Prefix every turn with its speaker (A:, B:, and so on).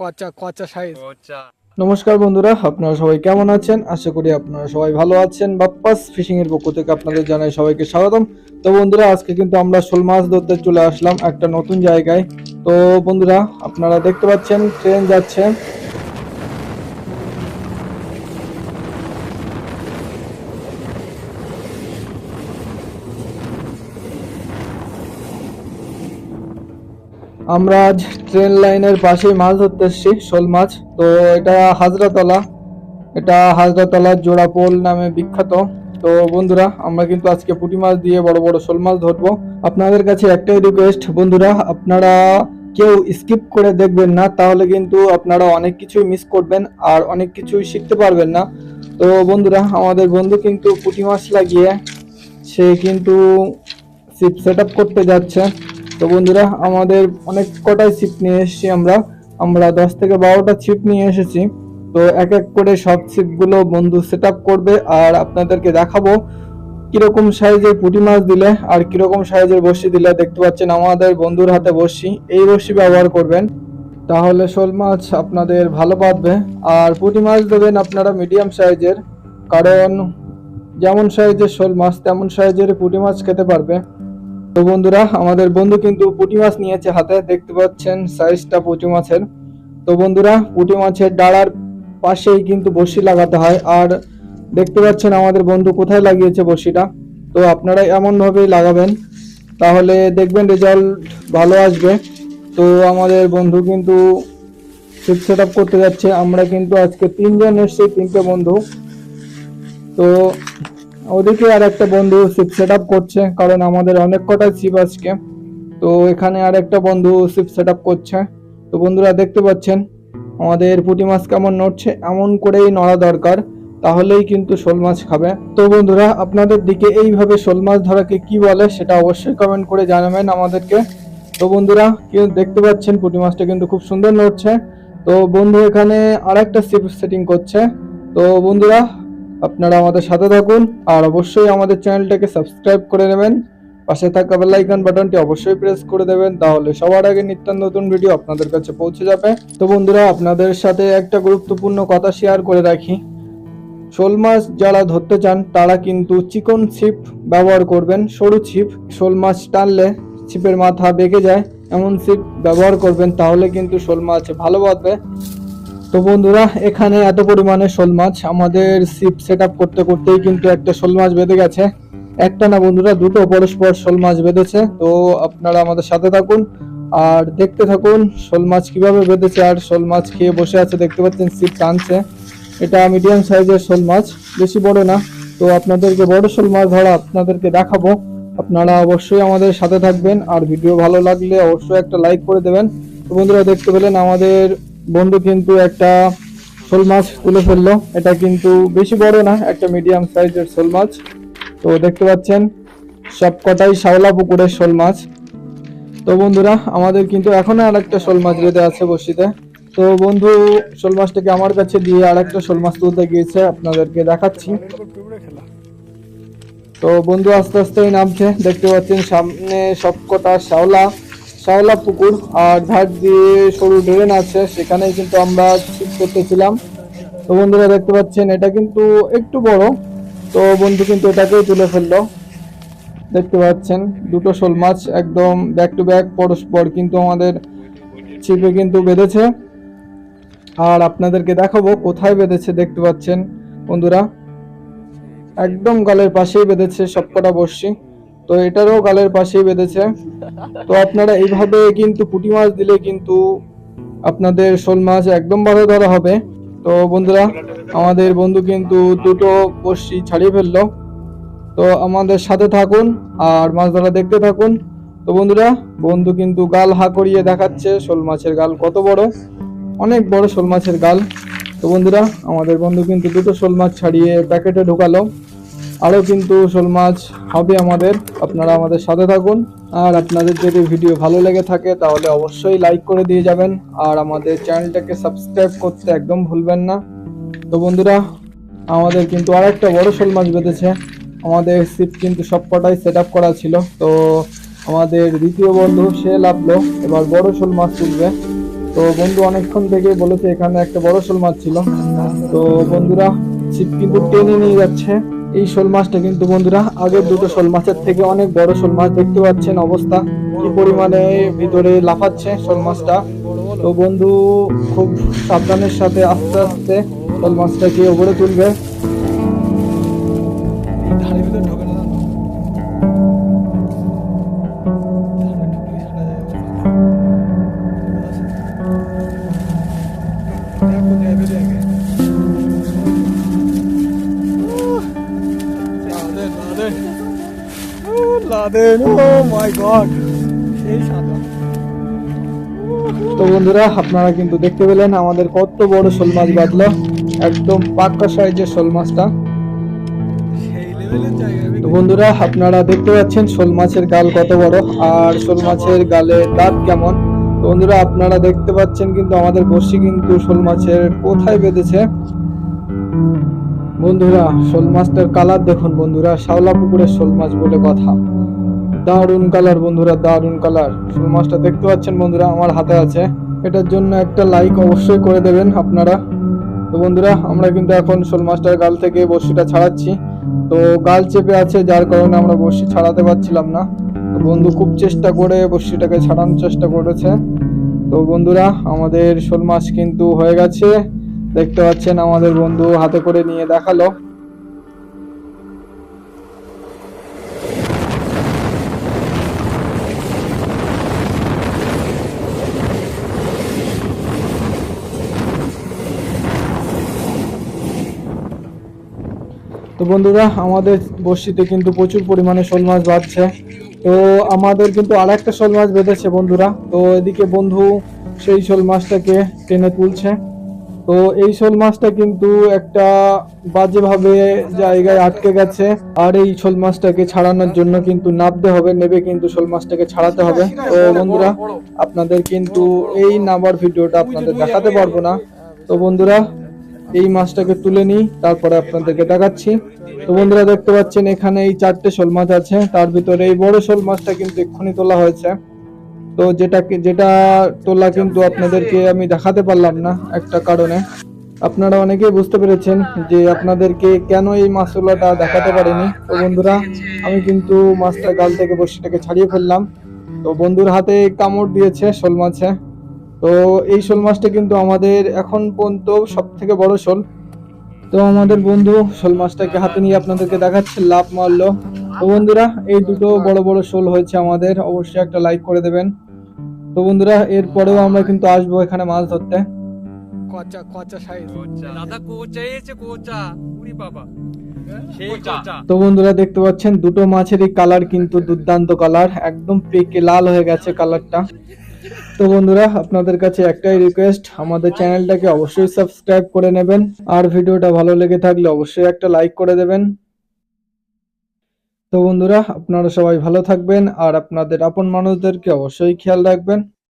A: কচা কচা size
B: নমস্কার বন্ধুরা আপনারা সবাই কেমন আছেন? আশা করি আপনারা সবাই ভালো আছেন। বাপ্পাস ফিশিং এর পক্ষ থেকে আপনাদের জানাই সবাইকে স্বাগতম। তো বন্ধুরা আজকে কিন্তু আমরা শোল মাছ ধরতে চলে আসলাম একটা নতুন জায়গায়। তো বন্ধুরা আপনারা দেখতে পাচ্ছেন ট্রেন যাচ্ছে। আমরা আজ ট্রেন লাইনের পাশেই মাছ ধরতে এসেছি, শোল মাছ। তো এটা হাজরাতলা। এটা হাজরাতলার জোড়াপোল নামে বিখ্যাত। তো বন্ধুরা, আমরা কিন্তু আজকে পুঁটি মাছ দিয়ে বড় বড় শোল মাছ ধরবো। আপনাদের কাছে একটাই রিকোয়েস্ট বন্ধুরা, আপনারা কেউ স্কিপ করে দেখবেন না, তাহলে কিন্তু আপনারা অনেক কিছুই মিস করবেন আর অনেক কিছুই শিখতে পারবেন না। তো বন্ধুরা, আমাদের বন্ধু কিন্তু পুঁটি মাছ লাগিয়ে সে কিন্তু সিপ সেট করতে যাচ্ছে। তো বন্ধুরা, আমাদের অনেক কটাই ছিপ নিয়ে এসেছি আমরা। আমরা দশ থেকে বারোটা ছিপ নিয়ে এসেছি। তো এক এক করে সব ছিপগুলো বন্ধু সেট করবে আর আপনাদেরকে দেখাবো কীরকম সাইজের পুঁটি মাছ দিলে আর কীরকম সাইজের বড়শি দিলে। দেখতে পাচ্ছেন, আমাদের বন্ধুর হাতে বড়শি। এই বড়শি ব্যবহার করবেন। তাহলে শোল মাছ আপনাদের ভালো পাতবে আর পুঁটি মাছ দেবেন আপনারা মিডিয়াম সাইজের কারণ যেমন সাইজের শোল মাছ, তেমন সাইজের পুঁটি মাছ খেতে পারবে। তো বন্ধুরা, আমাদের বন্ধু কিন্তু পুঁটি মাছ নিয়েছে হাতে, দেখতে পাচ্ছেন সাইজটা পুঁটি মাছের। তো বন্ধুরা, পুঁটি মাছের ডাড়ার পাশেই কিন্তু বড়শি লাগাতে হয়। আর দেখতে পাচ্ছেন আমাদের বন্ধু কোথায় লাগিয়েছে বড়শিটা। তো আপনারা এমন ভাবেই লাগাবেন, তাহলে দেখবেন রেজাল্ট ভালো আসবে। তো আমাদের বন্ধু কিন্তু সিট সেট করতে যাচ্ছে। আমরা কিন্তু আজকে তিনজন এসেছি, তিনটে বন্ধু। তো ওদিকে আর একটা বন্ধু সিপ সেট করছে, কারণ আমাদের অনেক কটা সিপ আজকে। তো এখানে আর একটা বন্ধু সিপ সেট করছে। তো বন্ধুরা দেখতে পাচ্ছেন, আমাদের পুঁটি মাছ কেমন নড়ছে, এমন করেই নড়া দরকার, তাহলেই কিন্তু শোল মাছ খাবে। তো বন্ধুরা, আপনাদের দিকে এইভাবে শোল মাছ ধরাকে কি বলে সেটা অবশ্যই কমেন্ট করে জানাবেন আমাদেরকে। তো বন্ধুরা দেখতে পাচ্ছেন, পুঁটি মাছটা কিন্তু খুব সুন্দর নড়ছে। তো বন্ধু এখানে আরেকটা সিপ সেটিং করছে। তো বন্ধুরা আপনারা আমাদের সাথে থাকুন আর অবশ্যই আমাদের চ্যানেলটাকে সাবস্ক্রাইব করে নেবেন। পাশে থাকা বেল আইকন বাটনটি অবশ্যই প্রেস করে দেবেন, তাহলে সবার আগে নিত্য নতুন ভিডিও আপনাদের কাছে পৌঁছে যাবে। তো বন্ধুরা, আপনাদের সাথে একটা গুরুত্বপূর্ণ কথা শেয়ার করে রাখি। শোল মাছ যারা ধরতে চান, তারা কিন্তু চিকন ছিপ ব্যবহার করবেন, সরু ছিপ শোল মাছ টানলে ছিপের মাথা বেঁকে যায়, এমন ছিপ ব্যবহার করবেন, তাহলে কিন্তু শোল মাছ ভালো বাঁধবে। তো বন্ধুরা, এখানে এত পরিমাণে শোল মাছ, আমাদের সিপ সেট করতে করতেই কিন্তু একটা শোল মাছ বেঁধে গেছে। একটা না বন্ধুরা, দুটো পরস্পর শোল মাছ বেঁধেছে। তো আপনারা আমাদের সাথে থাকুন আর দেখতে থাকুন শোল মাছ কীভাবে বেঁধেছে আর শোল মাছ খেয়ে বসে আছে। দেখতে পাচ্ছেন সিপ টানছে। এটা মিডিয়াম সাইজের শোল মাছ, বেশি বড় না। তো আপনাদেরকে বড় শোল মাছ ধরা আপনাদেরকে দেখাবো। আপনারা অবশ্যই আমাদের সাথে থাকবেন। আর ভিডিও ভালো লাগলে অবশ্যই একটা লাইক করে দেবেন। তো বন্ধুরা, দেখতে পেলেন আমাদের বন্ধু কিন্তু একটা শোল মাছ তুলে ফেলল। এটা কিন্তু বেশি বড় না, একটা মিডিয়াম সাইজের শোল মাছ। তো দেখতে পাচ্ছেন সব কটাই শাওলা পুকুরের শোল মাছ। তো বন্ধুরা, আমাদের কিন্তু এখনও আরেকটা শোল মাছ বেঁধে আছে বসিতে। তো বন্ধু, শোল মাছটাকে আমার কাছে দিয়ে আরেকটা শোল মাছ তুলতে গিয়েছে, আপনাদেরকে দেখাচ্ছি। তো বন্ধু, আস্তে আস্তেই নামছে। দেখতে পাচ্ছেন, সামনে সবকটা শাওলা শাওলা পুকুর, আর ধার দিয়ে সরু ড্রেন আছে, সেখানেই কিন্তু আমরা ছিপ করতেছিলাম। তো বন্ধুরা দেখতে পাচ্ছেন, এটা কিন্তু একটু বড়, তো বন্ধু কিন্তু এটাকেই তুলে ফেলল। দেখতে পাচ্ছেন, দুটো শোল মাছ একদম ব্যাক টু ব্যাক পরস্পর কিন্তু আমাদের ছিপে কিন্তু বেঁধেছে। আর আপনাদেরকে দেখাবো কোথায় বেঁধেছে, দেখতে পাচ্ছেন, বন্ধুরা। একদম গালের পাশেই বেঁধেছে সবকটা বর্ষি তো এটারও গালের পাশেই বেঁধেছে। তো আপনারা এইভাবে কিন্তু পুঁটি মাছ দিলে কিন্তু আপনাদের শোল মাছ একদম ভালো ধরা হবে। তো বন্ধুরা, আমাদের বন্ধু কিন্তু দুটো বর্ষি ছাড়িয়ে ফেলল। তো আমাদের সাথে থাকুন আর মাছ ধরা দেখতে থাকুন। তো বন্ধুরা, বন্ধু কিন্তু গাল হা করিয়ে দেখাচ্ছে শোল মাছের গাল কত বড়। অনেক বড় শোল মাছের গাল। তো বন্ধুরা, আমাদের বন্ধু কিন্তু দুটো শোল মাছ ছাড়িয়ে প্যাকেটে ঢোকালো। আরও কিন্তু শোল মাছ হবে আমাদের। আপনারা আমাদের সাথে থাকুন। আর আপনাদের যদি ভিডিও ভালো লেগে থাকে, তাহলে অবশ্যই লাইক করে দিয়ে যাবেন। আর আমাদের চ্যানেলটাকে সাবস্ক্রাইব করতে একদম ভুলবেন না। তো বন্ধুরা, আমাদের কিন্তু আরেকটা বড় শোল মাছ বেঁধেছে। আমাদের সিট কিন্তু সবকটাই সেট আপ করা ছিল। তো আমাদের দ্বিতীয় বন্ধু, সে লাভলো। এবার বড় শোল মাছ তুলবে। তো বন্ধু অনেকক্ষণ থেকে বলেছে, এখানে একটা বড় শোল মাছ ছিল। তো বন্ধুরা ছিপ কিন্তু টেনে নিয়ে যাচ্ছে। এই শোল মাছটা কিন্তু বন্ধুরা আগের দুটো শোল মাছের থেকে অনেক বড় শোল মাছ দেখতে পাচ্ছেন অবস্থা, কি পরিমাণে ভিতরে লাফাচ্ছে শোল মাছটা। তো বন্ধু, খুব সাবধানের সাথে আস্তে আস্তে শোল মাছটাকে ওপরে তুলবে।
A: Laden, oh my God! সেই সাদা।
B: তো বন্ধুরা আপনারা কিন্তু দেখতে পেলেন আমাদের কত বড় শোল মাছ বাঁধলো একদম পাক্কা সাইজের শোল মাছটা তো বন্ধুরা আপনারা দেখতে পাচ্ছেন শোল মাছের গাল কত বড় আর শোল মাছের গালে দাঁত কেমন তো বন্ধুরা আপনারা দেখতে পাচ্ছেন কিন্তু আমাদের বর্ষি কিন্তু শোল মাছের কোথায় বেঁধেছে বন্ধুরা শোল মাছটার কালার দেখুন বন্ধুরা শাওলা পুকুরের শোল মাছ বলে কথা দারুণ কালার বন্ধুরা দারুণ কালার। শোল মাছটা দেখতে পাচ্ছেন বন্ধুরা, আমার হাতে আছে। এটার জন্য একটা লাইক অবশ্যই করে দেবেন আপনারা। তো বন্ধুরা, আমরা কিন্তু এখন শোল মাছটার গাল থেকে বড়শিটা ছাড়াচ্ছি। তো গাল চেপে আছে, যার কারণে আমরা বড়শি ছাড়াতে পারছিলাম না। তো বন্ধু খুব চেষ্টা করে বড়শিটাকে ছাড়ানোর চেষ্টা করেছে। তো বন্ধুরা, আমাদের শোল মাছ কিন্তু হয়ে গেছে। দেখতে পাচ্ছেন আমাদের বন্ধু হাতে করে নিয়ে দেখাল। তো বন্ধুরা, আমাদের বড়শিতে কিন্তু প্রচুর পরিমাণে শোল মাছ বাঁধছে তো আমাদের কিন্তু আর একটা শোল মাছ বেঁধেছে বন্ধুরা। তো এদিকে বন্ধু সেই শোল মাছটাকে টেনে তুলছে। তো এই শোল মাছটা কিন্তু একটা বাজেভাবে জায়গায় আটকে গেছে। আর এই শোল মাছটাকে ছাড়ানোর জন্য কিন্তু নাবতে হবে, নেবে কিন্তু শোল মাছটাকে ছাড়াতে হবে। তো বন্ধুরা, আপনাদের কিন্তু এই নাবার ভিডিওটা আপনাদের দেখাতে পারব না। তো বন্ধুরা এই মাছটাকে তুলে নিই, তারপরে আপনাদেরকে দেখাচ্ছি। তো বন্ধুরা, দেখতে পাচ্ছেন এখানে এই চারটে শোল মাছ আছে। তার ভিতরে এই বড় শোল মাছটা কিন্তু এক্ষুনি তোলা হয়েছে। তো যেটাকে যেটা তোলা কিন্তু আপনাদেরকে আমি দেখাতে পারলাম না একটা কারণে। আপনারা অনেকেই বুঝতে পেরেছেন যে আপনাদেরকে কেন এই মাছ তোলাটা দেখাতে পারিনি। তো বন্ধুরা, আমি কিন্তু মাছটা গাল থেকে বড়শিটাকে ছাড়িয়ে ফেললাম। তো বন্ধুর হাতে কামড় দিয়েছে শোল মাছে। তো এই শোল মাছটা কিন্তু আমাদের এখন পর্যন্ত সব থেকে বড় শোল। তো আমাদের বন্ধু শোল মাছটাকে হাতে নিয়ে আপনাদেরকে দেখাচ্ছে লাভ মারলো। তো বন্ধুরা এই দুটো বড় বড় শোল হয়েছে আমাদের অবশ্যই একটা লাইক করে দেবেন। তো বন্ধুরা এরপরেও আমরা কিন্তু আসব এখানে মাছ ধরতে।
A: কচা কচা সাইজ
C: দাদা কোচা এসেছে কোচা। উড়ি বাবা।
B: তো বন্ধুরা দেখতে পাচ্ছেন দুটো মাছেরই কালার কিন্তু দুর্দান্ত কালার একদম পেকে লাল হয়ে গেছে কালারটা তো বন্ধুরা, আপনাদের কাছে একটাই রিকোয়েস্ট আমাদের চ্যানেলটাকে অবশ্যই সাবস্ক্রাইব করে নেবেন। আর ভিডিওটা ভালো লেগে থাকলে অবশ্যই একটা লাইক করে দেবেন। তো বন্ধুরা, আপনারা সবাই ভালো থাকবেন, আর আপনাদের আপন মানুষদেরকে অবশ্যই খেয়াল রাখবেন।